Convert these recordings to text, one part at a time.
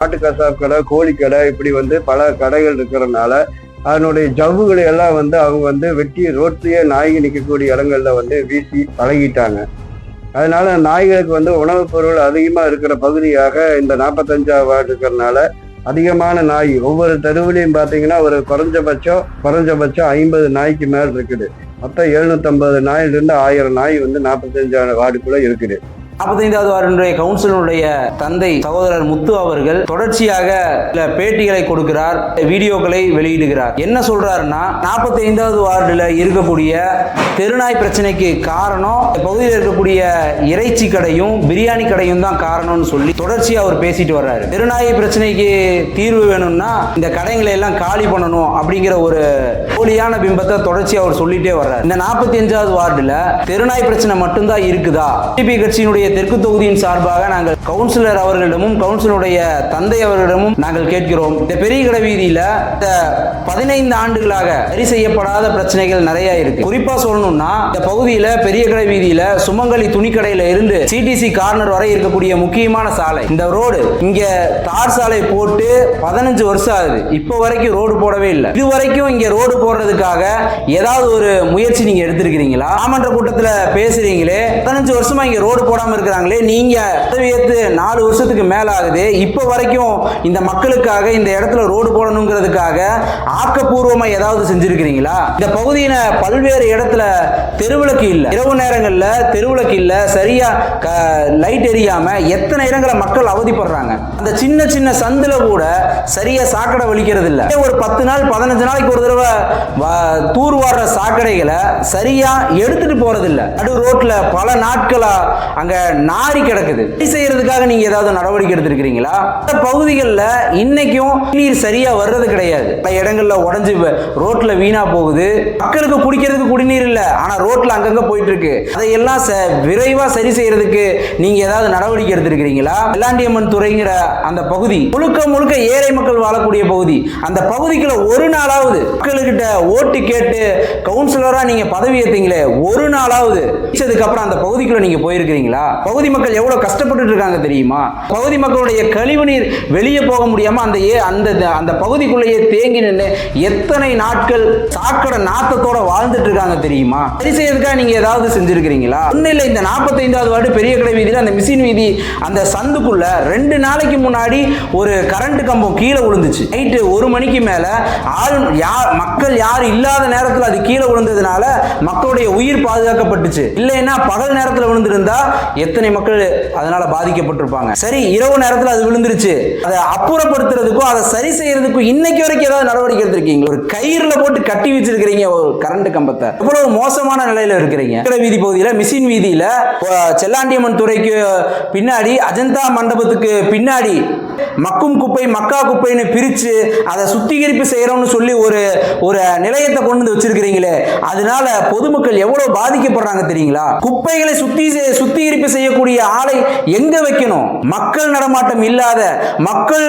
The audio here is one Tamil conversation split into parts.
மாட்டு கசாப் கடை கோழி கடை இப்படி வந்து பல கடைகள் இருக்கிறதுனால அதனுடைய ஜவ்வுகளை எல்லாம் வந்து அவங்க வந்து வெட்டி ரோட்லயே நாய்கள் நிற்கக்கூடிய இடங்கள்ல வந்து வீசி பழகிட்டாங்க. அதனால நாய்களுக்கு வந்து உணவுப் பொருள் அதிகமா இருக்கிற பகுதியாக இந்த நாற்பத்தஞ்சாவது வார்டு இருக்கிறதுனால அதிகமான நாய் ஒவ்வொரு தெருவுலையும் பார்த்தீங்கன்னா ஒரு குறைஞ்சபட்சம் குறைஞ்சபட்சம் ஐம்பது நாய்க்கு மேல் இருக்குது. மொத்தம் எழுநூத்தம்பது நாயிலிருந்து ஆயிரம் நாய் வந்து நாற்பத்தஞ்சாவது வார்டுக்குள்ள இருக்குது. நாற்பத்தைந்தாவது வாரனுடைய கவுன்சிலருடைய தந்தை சகோதரர் முத்து அவர்கள் தொடர்ச்சியாக பேட்டிகளை கொடுக்கிறார் வீடியோக்களை வெளியிடுகிறார். என்ன சொல்றாருன்னா நாற்பத்தைந்தாவது வார்டில் இருக்கக்கூடிய தெருநாய் பிரச்சனைக்கு காரணம் பகுதியில் இருக்கக்கூடிய இறைச்சி கடையும் பிரியாணி கடையும் தான் காரணம்னு சொல்லி தொடர்ச்சியாக அவர் பேசிட்டு வர்றாரு. தெருநாய் பிரச்சனைக்கு தீர்வு வேணும்னா இந்த கடைகளை எல்லாம் காலி பண்ணணும் அப்படிங்கிற ஒரு போலியான பிம்பத்தை தொடர்ச்சியாக அவர் சொல்லிட்டே வர்றாரு. இந்த நாற்பத்தி அஞ்சாவது வார்டில் தெருநாய் பிரச்சனை மட்டும்தான் இருக்குதா? டிபி கட்சியினுடைய தெற்கு தொகுதியின் சார்பாக நாங்கள் கவுன்சிலர் அவர்களிடமும் கவுன்சிலருடைய தந்தை அவர்களிடமும் நாங்கள் கேட்கிறோம். இந்த பெரிய கடை வீதியில இந்த பதினைந்து ஆண்டுகளாக சரி செய்யப்படாத பிரச்சனைகள் நிறைய இருக்கு. குறிப்பா சொல்லணும்னா இந்த பகுதியில பெரிய கடை வீதியில சுமங்கலி துணிக்கடையில இருந்து சிடிசி கார்னர் வரை இருக்கக்கூடிய முக்கியமான சாலை. இந்த ரோடு இங்க தார் சாலை போட்டு பதினஞ்சு வருஷம் ஆகுது. இப்போ வரைக்கும் ரோடு போடவே இல்லை. இது வரைக்கும் இங்க ரோடு போடுறதுக்காக ஏதாவது ஒரு முயற்சி நீங்க எடுத்திருக்கிறீங்களா? ஆமன்ற கூட்டத்துல பேசுறீங்களே பதினஞ்சு வருஷமா இங்க ரோடு போடாம இருக்கிறாங்களே நீங்க பதவியேற்று நாலு வருஷத்துக்கு மேல ஆகுது இப்போ வரைக்கும் இந்த மக்களுக்காக இந்த இடத்துல ரோடு போடணுங்கிறதுக்காக ஆக்கப்பூர்வமா ஏதாவது செஞ்சிருக்கிறீங்களா? இந்த பகுதியில பல்வேறு இடத்துல தெருவிளக்கு இல்ல. இரவு நேரங்கள்ல தெருவிளக்கு இல்ல சரியா லைட் எரியாம எத்தனை இடங்களை மக்கள் அவதிப்படுறாங்க? அந்த சின்ன சின்ன சந்துல கூட சரியா சாக்கடை வலிக்கிறது இல்ல ஒரு பத்து நாள் பதினஞ்சு நாளைக்கு ஒரு தடவை வ- தூர் வாடுற சாக்கடைகளை சரியா எடுத்துட்டு போறது இல்ல நடு ரோட்ல பல நாட்களா அங்க நாரி கிடக்குது. செய்யறதுக்காக நீங்க ஏதாவது நடவடிக்கை எடுத்திருக்கிறீங்களா? இந்த பகுதிகளில் இன்னைக்கும் நீர் சரியா வர்றது கிடையாது. பல இடங்கள்ல உடஞ்சு ரோட்ல வீணா போகுது. மக்களுக்கு குடிக்கிறதுக்கு குடிநீர் இல்ல. ஆனா ரோட்ல அங்கங்க போயிட்டு இருக்கு அதையெல்லாம் ச- விரைவா சரி செய்யறதுக்கு நீங்க ஏதாவது நடவடிக்கை எடுத்திருக்கிறீங்களா? வெள்ளாண்டியம்மன் துறைங்கிற அந்த பகுதி முழுக்க முழுக்க ஏழை மக்கள் வாழக்கூடிய பகுதி. அந்த பகுதிக்குள்ள ஒரு நாளாவது மக்கள்கிட்ட ஓட்டு கேட்டு கவுன்சிலரா நீங்க பதவி ஏத்தீங்களே ஒரு நாளாவது. அப்புறம் அந்த பகுதிக்குள்ள நீங்க போயிருக்கிறீங்களா? பகுதி மக்கள் எவ்வளவு கஷ்டப்பட்டுட்டு இருக்காங்க தெரியுமா? பகுதி மக்களுடைய கழிவு நீர் வெளியே போக முடியாம அந்த ஏ அந்த அந்த பகுதிக்குள்ளேயே தேங்கி நின்று எத்தனை நாட்கள் சாக்கடை நாத்தத்தோட வாழ்ந்துட்டு இருக்காங்க தெரியுமா? சரி செய்யறதுக்காக நீங்க ஏதாவது செஞ்சிருக்கிறீங்களா? ஒன்னும் இல்லை இந்த நாற்பத்தைந்தாவது வார்டு பெரிய கடை வீதியில் அந்த மிஷின் வீதி அந்த சந்துக்குள்ள ரெண்டு நாளைக்கு முன்னாடி ஒரு கரண்ட் கம்பம் கீழே விழுந்துச்சு. நைட்டு ஒரு மணிக்கு மேல ஆள் யார் மக்கள் யாரும் இல்லாத நேரத்தில் அது கீழே விழுந்ததுனால மக்களுடைய உயிர் பாதுகாக்கப்பட்டுச்சு. இல்லைன்னா பகல் நேரத்தில் விழுந்திருந்தா எத்தனை மக்கள் அதனால பாதிக்கப்பட்டிருப்பாங்க? சரி இரவு நேரத்தில் அது விழுந்துருச்சு. அதை அப்புறப்படுத்துறதுக்கும் அதை சரி செய்யறதுக்கும் இன்னைக்கு வரைக்கும் ஏதாவது நடவடிக்கை எடுத்திருக்கீங்க ஒரு கயிறுல போட்டு கட்டி வச்சிருக்கிறீங்க ஒரு கரண்ட் கம்பத்தை. எவ்வளவு மோசமான நிலையில இருக்கிறீங்க? வீதி பகுதியில் மிஷின் வீதியில செல்லாண்டியம்மன் துறைக்கு பின்னாடி அஜந்தா மண்டபத்துக்கு பின்னாடி மக்கும் குப்பை மக்கா குப்பைன்னு பிரிச்சு அதை சுத்திகரிப்பு செய்யறோம்னு சொல்லி ஒரு ஒரு நிலையத்தை கொண்டு வந்து வச்சிருக்கிறீங்களே அதனால பொதுமக்கள் எவ்வளவு பாதிக்கப்படுறாங்க தெரியுங்களா? குப்பைகளை சுத்தி செய்- சுத்திகரிப்பு செய்யக்கூடிய ஆளை எங்க வைக்கணும்? மக்கள் நடமாட்டம் இல்லாத மக்கள்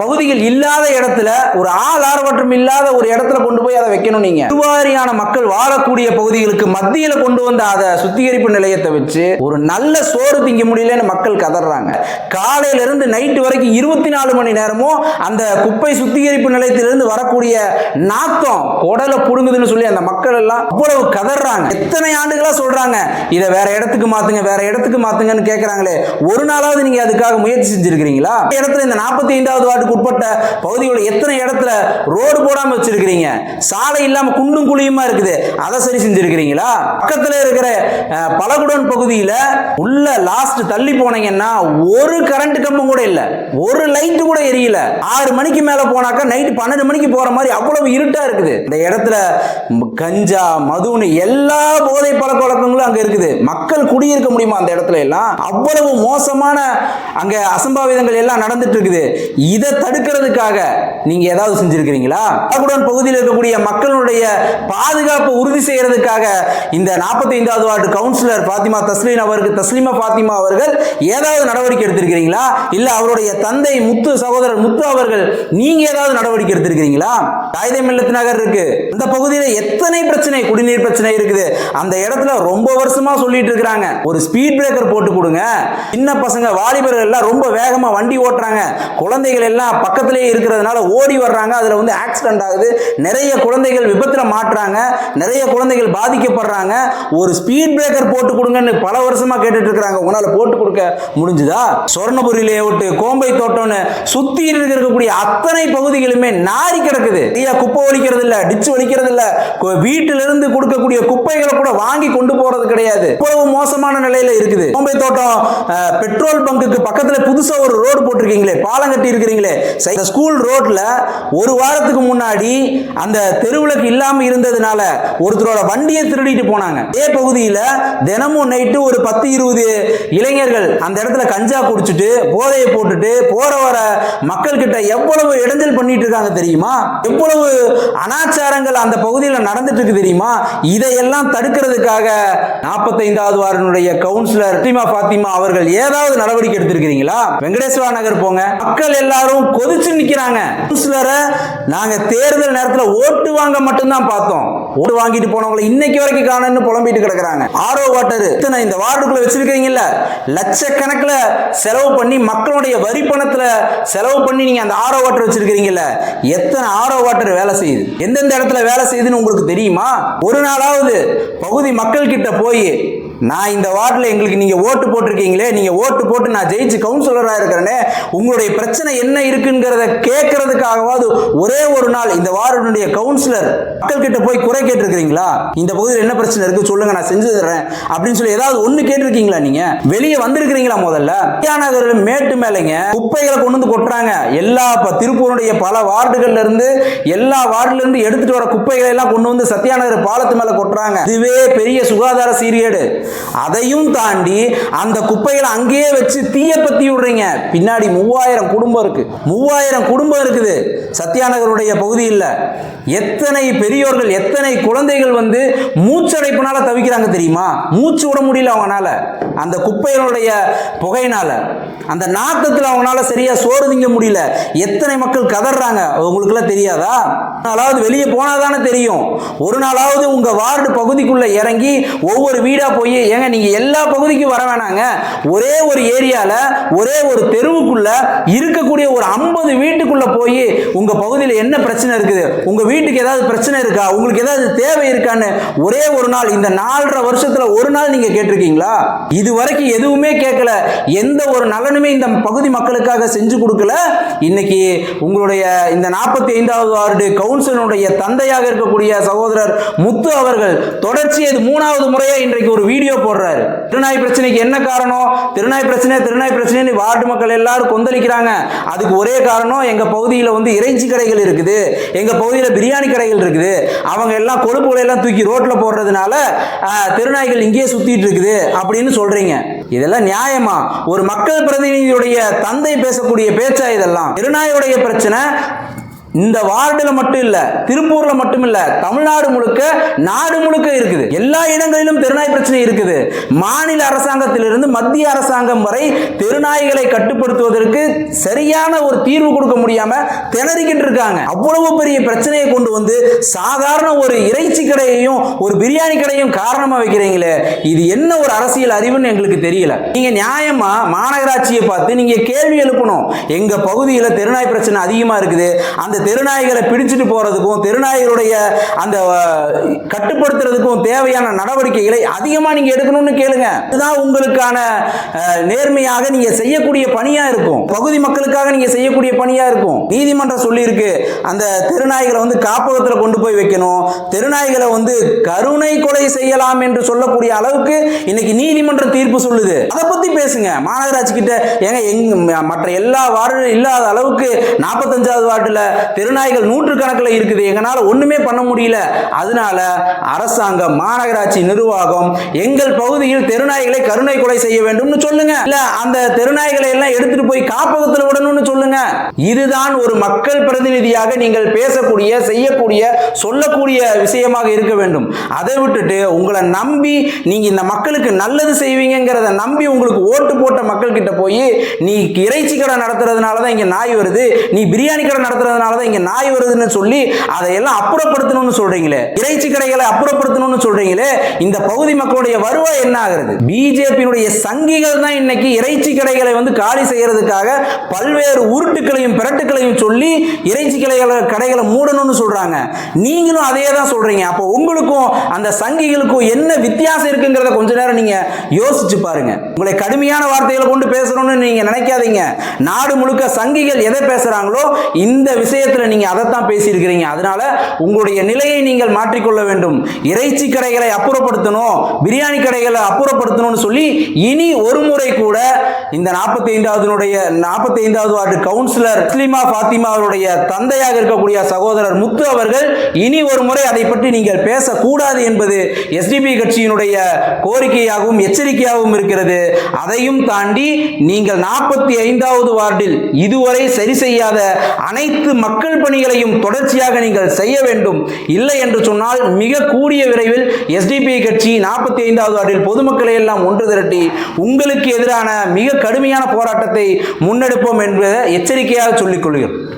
பகுதிகள் இல்லாத இடத்துல ஒரு ஆள் ஆர்வற்றம் இல்லாத ஒரு இடத்துல கொண்டு போய் அதை வைக்கணும் நீங்க. பெருவாரியான மக்கள் வாழக்கூடிய பகுதிகளுக்கு மத்தியில கொண்டு வந்த அதை சுத்திகரிப்பு நிலையத்தை வச்சு ஒரு நல்ல சோறு திங்க முடியலன்னு மக்கள் கதறாங்க. காலையில இருந்து நைட்டு வரைக்கும் இருபத்தி நாலு மணி நேரமும் அந்த குப்பை சுத்திகரிப்பு நிலையத்திலிருந்து வரக்கூடிய நாத்தம் குடலை புடுங்குதுன்னு சொல்லி அந்த மக்கள் எல்லாம் அவ்வளவு கதறாங்க. எத்தனை ஆண்டுகளா சொல்றாங்க இதை வேற இடத்துக்கு மாத்துங்க வேற இடத்துக்கு இடத்துக்கு மாத்துங்கன்னு கேட்கறாங்களே ஒரு நாளாவது நீங்க அதுக்காக முயற்சி செஞ்சிருக்கிறீங்களா? இடத்துல இந்த நாற்பத்தி ஐந்தாவது வார்டுக்கு உட்பட்ட பகுதியோட எத்தனை இடத்துல ரோடு போடாம வச்சிருக்கிறீங்க? சாலை இல்லாம குண்டும் குழியுமா இருக்குது? அதை சரி செஞ்சிருக்கிறீங்களா? பக்கத்துல இருக்கிற பலகுடன் பகுதியில உள்ள லாஸ்ட் தள்ளி போனீங்கன்னா ஒரு கரண்ட் கம்பம் கூட இல்ல. ஒரு லைட் கூட எரியல. ஆறு மணிக்கு மேல போனாக்கா நைட் பன்னெண்டு மணிக்கு போற மாதிரி அவ்வளவு இருட்டா இருக்குது. இந்த இடத்துல கஞ்சா மதுன்னு எல்லா போதை பழக்க வழக்கங்களும் அங்க இருக்குது. மக்கள் குடியிருக்க முடியுமா அந்த இடத்துல எல்லாம் அவ்வளவு மோசமான அங்க அசம்பாவிதங்கள் எல்லாம் நடந்துட்டு இருக்குது. இதை தடுக்கிறதுக்காக நீங்க ஏதாவது செஞ்சிருக்கிறீங்களா? பலகுடன் பகுதியில் இருக்கக்கூடிய மக்களுடைய பாதுகாப்பு உறுதி செய்யறதுக்காக இந்த 45வது வார்டு கவுன்சிலர் பாத்திமா தஸ்லீன் அவருக்கு தஸ்லீமா பாத்திமா அவர்கள் ஏதாவது நடவடிக்கை எடுத்திருக்கிறீங்களா? இல்ல அவருடைய தந்தை முத்து சகோதரர் முத்து அவர்கள் நீங்க ஏதாவது நடவடிக்கை எடுத்திருக்கிறீங்களா? தாய்தை மில்லத்து நகர் இருக்கு. அந்த பகுதியில் எத்தனை பிரச்சனை குடிநீர் பிரச்சனை இருக்குது? அந்த இடத்துல ரொம்ப வருஷமா சொல்லிட்டு இருக்கிறாங்க. ஒரு ஸ்பீட் ஸ்பீட் பிரேக்கர் போட்டு கொடுங்க. சின்ன பசங்க வாலிபர்கள் எல்லாம் ரொம்ப வேகமா வண்டி ஓட்டுறாங்க. குழந்தைகள் எல்லாம் பக்கத்திலேயே இருக்கிறதுனால ஓடி வர்றாங்க. அதில் வந்து ஆக்சிடென்ட் ஆகுது. நிறைய குழந்தைகள் விபத்துல மாட்டுறாங்க. நிறைய குழந்தைகள் பாதிக்கப்படுறாங்க. ஒரு ஸ்பீட் பிரேக்கர் போட்டு கொடுங்கன்னு பல வருஷமா கேட்டுட்டு இருக்காங்க உங்களால போட்டு கொடுக்க முடிஞ்சுதா? சொர்ணபுரி லேஅவுட் கோம்பை தோட்டம்னு சுத்தி இருக்கக்கூடிய அத்தனை பகுதிகளுமே நாரி கிடக்குது. ஐயா குப்பை ஒழிக்கிறது இல்ல டிச்சு ஒழிக்கிறது இல்ல வீட்டிலிருந்து வீட்டில இருந்து கொடுக்கக்கூடிய குப்பைகளை கூட வாங்கி கொண்டு போறது கிடையாது. இவ்வளவு மோசமான நிலையில இருக்குது. கோம்பை தோட்டம் பெட்ரோல் பங்குக்கு பக்கத்துல புதுசா ஒரு ரோடு போட்டிருக்கீங்களே பாலம் கட்டி இருக்கிறீங்களே ஸ்கூல் ரோட்ல ஒரு வாரத்துக்கு முன்னாடி அந்த தெருவிளக்கு இல்லாம இருந்ததுனால ஒருத்தரோட வண்டியை திருடிட்டு போனாங்க. அதே பகுதியில் தினமும் நைட்டு ஒரு பத்து இருபது இளைஞர்கள் அந்த இடத்துல கஞ்சா குடிச்சிட்டு போதையை போட்டுட்டு போற வர மக்கள் கிட்ட எவ்வளவு இடைஞ்சல் பண்ணிட்டு இருக்காங்க தெரியுமா? எவ்வளவு அனாச்சாரங்கள் அந்த பகுதியில் நடந்துட்டு இருக்கு தெரியுமா? இதையெல்லாம் தடுக்கிறதுக்காக நாற்பத்தைந்தாவது வாரனுடைய கவுன்சில் கவுன்சிலர் ஃபாத்திமா பாத்திமா அவர்கள் ஏதாவது நடவடிக்கை எடுத்திருக்கிறீங்களா? வெங்கடேஸ்வரா நகர் போங்க. மக்கள் எல்லாரும் கொதிச்சு நிக்கிறாங்க. கவுன்சிலரை நாங்க தேர்தல் நேரத்தில் ஓட்டு வாங்க மட்டும்தான் பார்த்தோம். ஓட்டு வாங்கிட்டு போனவங்களை இன்னைக்கு வரைக்கும் காணன்னு புலம்பிட்டு கிடக்குறாங்க. ஆரோ வாட்டர் இத்தனை இந்த வார்டுக்குள்ள வச்சிருக்கீங்கல்ல லட்சக்கணக்கில் செலவு பண்ணி மக்களுடைய வரி பணத்துல செலவு பண்ணி நீங்க அந்த ஆரோ வாட்டர் வச்சிருக்கீங்கல்ல எத்தனை ஆரோ வாட்டர் வேலை செய்யுது? எந்தெந்த இடத்துல வேலை செய்யுதுன்னு உங்களுக்கு தெரியுமா? ஒரு நாளாவது பகுதி மக்கள் கிட்ட போய் நான் இந்த வார்டில் எங்களுக்கு நீங்கள் ஓட்டு போட்டிருக்கீங்களே நீங்கள் ஓட்டு போட்டு நான் ஜெயிச்சு கவுன்சிலராக இருக்கிறேனே உங்களுடைய பிரச்சனை என்ன இருக்குங்கிறத கேட்கறதுக்காகவாது ஒரே ஒரு நாள் இந்த வார்டுடைய கவுன்சிலர் மக்கள் கிட்ட போய் குறை கேட்டிருக்கிறீங்களா? இந்த பகுதியில் என்ன பிரச்சனை இருக்கு சொல்லுங்க நான் செஞ்சு தர்றேன் அப்படின்னு சொல்லி ஏதாவது ஒன்று கேட்டிருக்கீங்களா நீங்க? வெளியே வந்திருக்கிறீங்களா முதல்ல? நகரில் மேட்டு மேலைங்க குப்பைகளை கொண்டு வந்து கொட்டுறாங்க. எல்லா திருப்பூருடைய பல வார்டுகள்ல இருந்து எல்லா வார்டுல இருந்து எடுத்துட்டு வர குப்பைகளை எல்லாம் கொண்டு வந்து சத்யாநகர் பாலத்து மேல கொட்டுறாங்க. இதுவே பெரிய சுகாதார சீரியடு அதையும் தாண்டி அந்த குப்பைகளை அங்கேயே வச்சு தீய பத்தி விடுறீங்க. பின்னாடி மூவாயிரம் குடும்பம் இருக்கு. மூவாயிரம் குடும்பம் இருக்குது. சத்யாநகருடைய பகுதியில் எத்தனை பெரியோர்கள் எத்தனை குழந்தைகள் வந்து மூச்சடைப்புனால தவிக்கிறாங்க தெரியுமா? மூச்சு விட முடியல அவங்களால அந்த குப்பைகளுடைய புகையினால. அந்த நாத்தத்தில் அவங்களால சரியா சோறு திங்க முடியல. எத்தனை மக்கள் கதறாங்க உங்களுக்குலாம் தெரியாதா? நாளாவது வெளியே போனாதானே தெரியும். ஒரு நாளாவது உங்க வார்டு பகுதிக்குள்ள இறங்கி ஒவ்வொரு வீடா போய் ஏங்க நீங்க எல்லா பகுதிக்கும் வர வேணாங்க. ஒரே ஒரு ஏரியால ஒரே ஒரு தெருவுக்குள்ள இருக்கக்கூடிய ஒரு ஐம்பது வீட்டுக்குள்ள போய் உங்க பகுதியில் என்ன பிரச்சனை இருக்குது? உங்க வீட்டுக்கு ஏதாவது பிரச்சனை இருக்கா? உங்களுக்கு ஏதாவது தேவை இருக்கான்னு ஒரே ஒரு நாள் இந்த நாலரை வருஷத்துல ஒரு நாள் நீங்க கேட்டிருக்கீங்களா? இது வரைக்கும் எதுவுமே கேட்கல. எந்த ஒரு நலனுமே இந்த பகுதி மக்களுக்காக செஞ்சு கொடுக்கல. இன்னைக்கு உங்களுடைய இந்த நாற்பத்தி ஐந்தாவது வார்டு கவுன்சிலனுடைய தந்தையாக இருக்கக்கூடிய சகோதரர் முத்து அவர்கள் தொடர்ச்சி இது மூணாவது முறையாக இன்றைக்கு ஒரு வீடியோ போடுறாரு. திருநாய் பிரச்சனைக்கு என்ன காரணம்? திருநாய் பிரச்சனை திருநாய் பிரச்சனை வார்டு மக்கள் எல்லாரும் கொந்தளிக்கிறாங்க. அதுக்கு ஒரே காரணம் எங்க பகுதியில் வந்து இறைச்சி கடைகள் இருக்குது. எங்க பகுதியில் பிரியாணி கடைகள் இருக்குது. அவங்க எல்லாம் கொழுப்புகளை எல்லாம் தூக்கி ரோட்ல போடுறதுனால திருநாய்கள் இங்கேயே சுத்திட்டு இருக்குது அப்படின்னு சொல்றீங்க. இதெல்லாம் நியாயமா? ஒரு மக்கள் பிரதிநிதியுடைய தந்தை பேசக்கூடிய பேச்சா இதெல்லாம்? திருநாயுடைய பிரச்சனை இந்த வார்டுல மட்டும் இல்ல திருப்பூர்ல மட்டும் இல்ல தமிழ்நாடு முழுக்க நாடு முழுக்க இருக்குது. எல்லா இடங்களிலும் தெருநாய் பிரச்சனை இருக்குது. மாநில அரசாங்கத்திலிருந்து மத்திய அரசாங்கம் வரை தெருநாய்களை கட்டுப்படுத்துவதற்கு சரியான ஒரு தீர்வு கொடுக்க முடியாம திணறிக்கிட்டு இருக்காங்க. அவ்வளவு பெரிய பிரச்சனையை கொண்டு வந்து சாதாரண ஒரு இறைச்சி கடையையும் ஒரு பிரியாணி கடையும் காரணமா வைக்கிறீங்களே? இது என்ன ஒரு அரசியல் அறிவுன்னு எங்களுக்கு தெரியல. நீங்க நியாயமா மாநகராட்சியை பார்த்து நீங்க கேள்வி எழுப்பணும். எங்க பகுதியில் தெருநாய் பிரச்சனை அதிகமா இருக்குது. அந்த தெருநாயகரை பிடிச்சிட்டு போறதுக்கும் தெருநாயகருடைய அந்த கட்டுப்படுத்துறதுக்கும் தேவையான நடவடிக்கைகளை அதிகமா நீங்க எடுக்கணும்னு கேளுங்க. இதுதான் உங்களுக்கான நேர்மையாக நீங்க செய்யக்கூடிய பணியா இருக்கும். பகுதி மக்களுக்காக நீங்க செய்யக்கூடிய பணியா இருக்கும். நீதிமன்றம் சொல்லியிருக்கு அந்த தெருநாய்களை வந்து காப்பகத்தில் கொண்டு போய் வைக்கணும். தெருநாய்களை வந்து கருணை கொலை செய்யலாம் என்று சொல்லக்கூடிய அளவுக்கு இன்னைக்கு நீதிமன்ற தீர்ப்பு சொல்லுது. அதை பத்தி பேசுங்க. மாநகராட்சி கிட்ட ஏங்க எங் மற்ற எல்லா வார்டு இல்லாத அளவுக்கு நாற்பத்தஞ்சாவது வார்டுல தெருநாய்கள் நூற்றுக்கணக்கில் இருக்குது. எங்களால் ஒன்றுமே பண்ண முடியல. அதனால அரசாங்கம் மாநகராட்சி நிர்வாகம் எங்கள் பகுதியில் தெருநாய்களை கருணை கொலை செய்ய வேண்டும்னு சொல்லுங்க. இல்ல அந்த தெருநாய்களை எல்லாம் எடுத்துட்டு போய் காப்பகத்தில் விடணும்னு சொல்லுங்க. இதுதான் ஒரு மக்கள் பிரதிநிதியாக நீங்கள் பேசக்கூடிய செய்யக்கூடிய சொல்லக்கூடிய விஷயமாக இருக்க வேண்டும். அதை விட்டுட்டு உங்களை நம்பி நீங்க இந்த மக்களுக்கு நல்லது செய்வீங்கிறத நம்பி உங்களுக்கு ஓட்டு போட்ட மக்கள் கிட்ட போய் நீ இறைச்சி கடை நடத்துறதுனால தான் இங்க நாய் வருது. நீ பிரியாணி கடை நடத்துறதுனால தான் இங்க நாய் வருதுன்னு சொல்லி அதையெல்லாம் அப்புறப்படுத்தணும்னு சொல்றீங்களே? இறைச்சி கடைகளை அப்புறப்படுத்தணும்னு சொல்றீங்களே? இந்த பகுதி மக்களுடைய வருவாய் என்ன ஆகுறது பிஜேபியினுடைய சங்கிகள் தான் இன்னைக்கு இறைச்சி கடைகளை வந்து காலி செய்யறதுக்காக பல்வேறு உருட்டுக்களையும் பிரட்டுக்களையும் சொல்லி இறைச்சி கடைகளை கடைகளை மூடணும்னு சொல்றாங்க. நீங்களும் அதே தான் சொல்றீங்க. அப்போ உங்களுக்கும் அந்த சங்கிகளுக்கும் என்ன வித்தியாசம் இருக்குங்கிறத கொஞ்ச நேரம் நீங்க யோசிச்சு பாருங்க. உங்களை கடுமையான வார்த்தைகளை கொண்டு பேசணும்னு நீங்க நினைக்காதீங்க. நாடு முழுக்க சங்கிகள் எதை பேசுறாங்களோ இந்த விஷயத்துல நீங்க அதைத்தான் பேசியிருக்கிறீங்க. அதனால உங்களுடைய நிலையை நீங்கள் மாற்றிக்கொள்ள வேண்டும். இறைச்சி கடைகளை அப்புறப்படுத்தணும் பிரியாணி கடைகளை அப்புறப்படுத்தணும்னு சொல்லி இனி ஒரு முறை கூட இந்த நாற்பத்தி ஐந்தாவது நாற்பத்தி ஐந்தாவது வார்டு கவுன்சிலர் முஸ்லிமா ஃபாத்திமா அவருடைய தந்தையாக இருக்கக்கூடிய சகோதரர் முத்து அவர்கள் இனி ஒரு முறை அதை பற்றி நீங்கள் பேசக்கூடாது என்பது எஸ்டிபி கட்சியினுடைய கோரிக்கையாகவும் எச்சரிக்கையாகவும் இருக்கிறது. அதையும் தாண்டி நீங்கள் நாற்பத்தி ஐந்தாவது வார்டில் இதுவரை சரி செய்யாத அனைத்து மக்கள் மக்கள் பணிகளையும் தொடர்ச்சியாக நீங்கள் செய்ய வேண்டும். இல்லை என்று சொன்னால் மிக கூடிய விரைவில் எஸ்டிபி கட்சி நாற்பத்தி ஐந்தாவது வார்டில் பொதுமக்களை எல்லாம் ஒன்று திரட்டி உங்களுக்கு எதிரான மிக கடுமையான போராட்டத்தை முன்னெடுப்போம் என்று எச்சரிக்கையாக சொல்லிக் கொள்கிறோம்